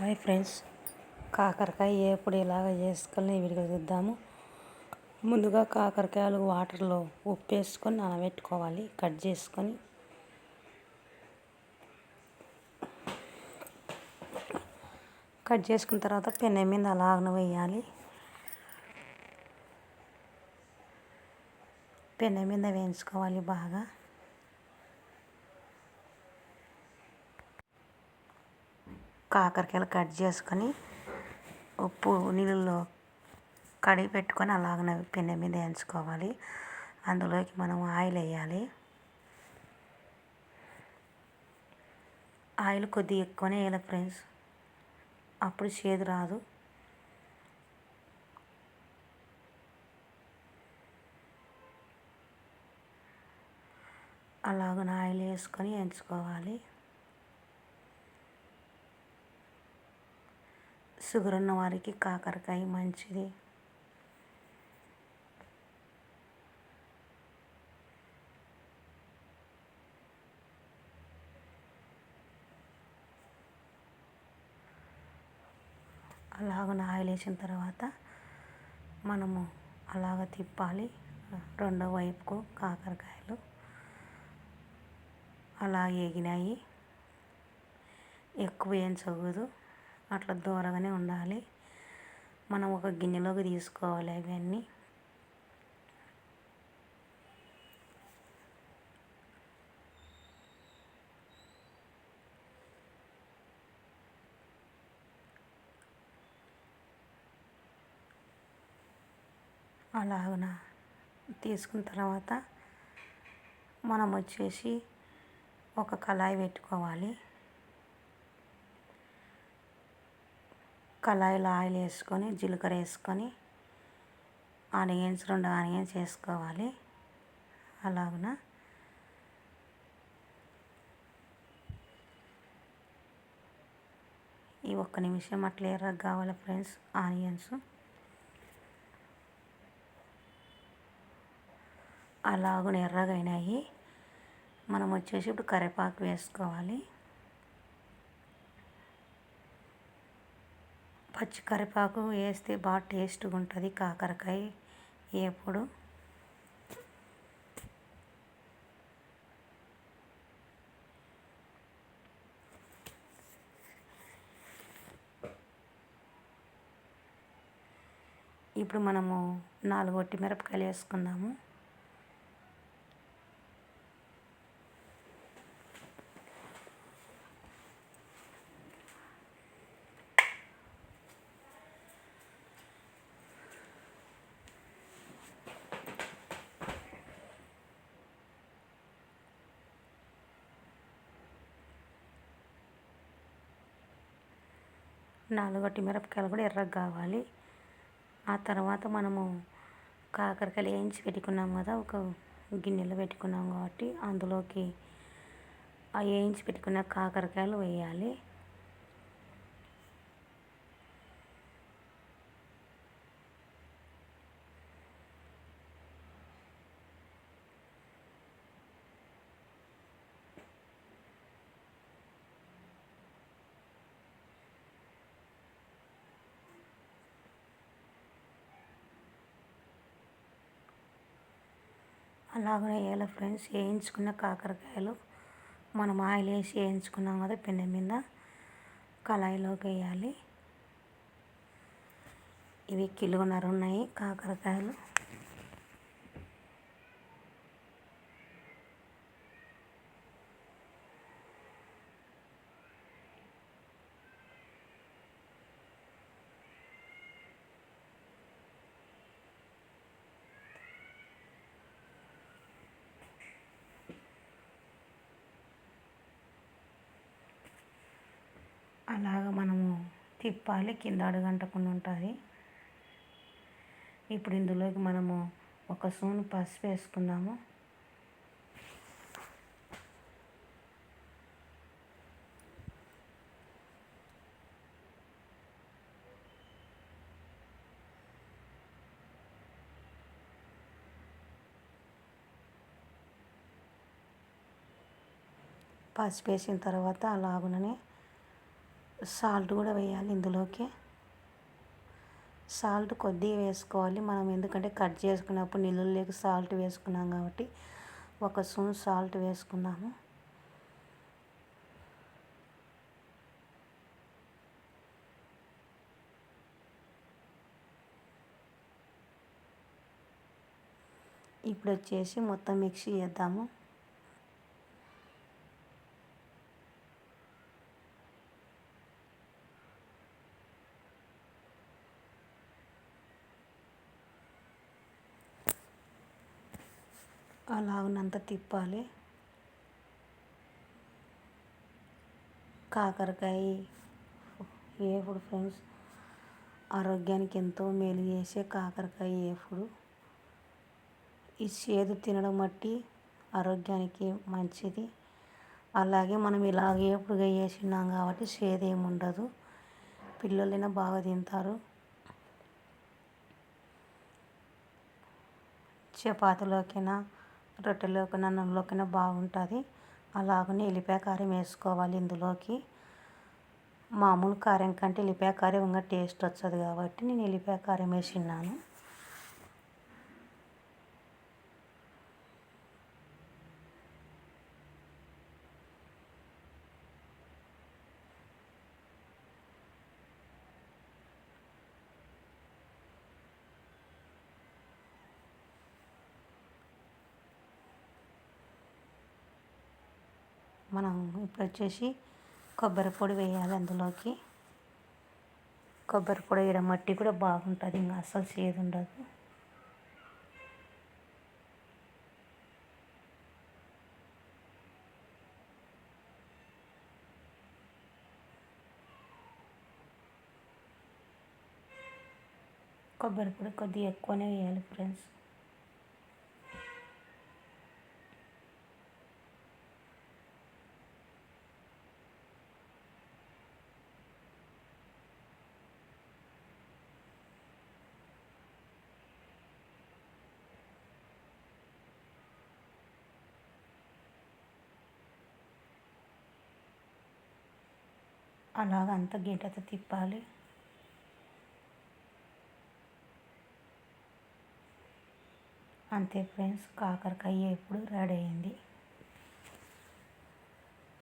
Hi friends. కాకరకాయ ఎప్పుడు ఇలాగ చేసుకొని వీడియో చూద్దాము ముందుగా కాకరకాయలు వాటర్లో ఉప్పు వేసుకొని నానబెట్టుకోవాలి. కట్ చేసుకొని. కట్ చేసుకున్న తర్వాత పెన్నె మీద అలాగన వేయాలి పెన్నె మీద వేయించుకోవాలి బాగా. కాకరకాయలు కట్ చేసుకొని ఉప్పు నీళ్ళలో కడిగి పెట్టుకొని అలాగనే పిండి మీద వేయించుకోవాలి. అందులోకి మనం ఆయిల్ వేయాలి. ఆయిల్ కొద్దిగా ఎక్కువనే వేయాలి ఫ్రెండ్స్. అప్పుడు చేదు రాదు. అలాగ ఆయిల్ వేసుకొని వేయించుకోవాలి. షుగర్ ఉన్న వారికి కాకరకాయ మంచిది. అలాగన ఆయిల్ వేసిన తర్వాత మనము అలాగ తిప్పాలి. రెండో వైపుకు కాకరకాయలు అలా వేగినాయి ఎక్కువ వేయించకూడదు అట్లా దూరగానే ఉండాలి. మనం ఒక గిన్నెలోకి తీసుకోవాలి అవన్నీ. అలాగన? తీసుకున్న తర్వాత మనం వచ్చేసి ఒక కళాయి పెట్టుకోవాలి. కళాయిలో ఆయిల్ వేసుకొని జీలకర్ర వేసుకొని ఆనియన్స్ రెండు ఆనియన్స్ వేసుకోవాలి. అలాగున? ఈ ఒక్క నిమిషం అట్లా ఎర్రగా కావాలి ఫ్రెండ్స్ ఆనియన్స్. అలాగున ఎర్రగా అయినాయి మనం వచ్చేసి ఇప్పుడు కరివేపాకు వేసుకోవాలి. పచ్చి కరివేపాకు వేస్తే బాగా టేస్ట్గా ఉంటుంది కాకరకాయ ఎప్పుడు ఇప్పుడు మనము నాలుగు ఒట్టి మిరపకాయలు వేసుకుందాము. నాలుగొట్టి మిరపకాయలు కూడా ఎర్రగా కావాలి. ఆ తర్వాత మనము కాకరకాయలు వేయించి పెట్టుకున్నాం కదా ఒక గిన్నెలో పెట్టుకున్నాం కాబట్టి అందులోకి ఆ వేయించి పెట్టుకున్న కాకరకాయలు వేయాలి. అలాగనే వేయాలి ఫ్రెండ్స్. వేయించుకున్న కాకరకాయలు మనం ఆయిల్ వేసి వేయించుకున్నాం కదా పిండి మీద కళాయిలోకి వేయాలి. ఇవి కిలోన్నర ఉన్నాయి కాకరకాయలు. అలాగ మనము తిప్పాలి కింద అడుగంటకుండా ఉంటుంది. ఇప్పుడు ఇందులోకి మనము ఒక స్పూన్ పసుపు వేసుకుందాము. పసుపు వేసిన తర్వాత అలాగుననే సాల్ట్ కూడా వేయాలి ఇందులోకి. సాల్ట్ కొద్దిగా వేసుకోవాలి. మనం ఎందుకంటే కట్ చేసుకున్నప్పుడు నీళ్ళలోకి సాల్ట్ వేసుకున్నాం కాబట్టి ఒక స్పూన్ సాల్ట్ వేసుకున్నాము. ఇప్పుడు వచ్చేసి మొత్తం మిక్సీ చేద్దాము. అలాగనంత తిప్పాలి. కాకరకాయ ఏపుడు ఫ్రెండ్స్ ఆరోగ్యానికి ఎంతో మేలు చేసే కాకరకాయ ఏపుడు. ఈ చేదు తినడం బట్టి ఆరోగ్యానికి మంచిది. అలాగే మనం ఇలాగ ఏపుడుగా వేసినాం కాబట్టి చేదు ఏమి ఉండదు పిల్లలైనా బాగా తింటారు. చపాతీలోకైనా రొట్టెలోకైనా అన్నంలోకైనా బాగుంటుంది. అలాగనే ఎల్లిపాయ కారం వేసుకోవాలి ఇందులోకి. మామూలు కారం కంటే ఎల్లిపాయ కారం ఇంకా టేస్ట్ వస్తుంది కాబట్టి నేను ఎల్లిపాయ కారం వేసినాను మనం ఇప్పుడు వచ్చేసి కొబ్బరి పొడి వేయాలి అందులోకి. కొబ్బరి పొడి వేయడం మట్టి కూడా బాగుంటుంది ఇంకా అస్సలు చేదు ఉండదు. కొబ్బరి పొడి కొద్దిగా ఎక్కువనే వేయాలి ఫ్రెండ్స్. అలాగ అంత గంటతో తిప్పాలి. అంతే ఫ్రెండ్స్ కాకరకాయ ఎప్పుడు రెడీ అయింది.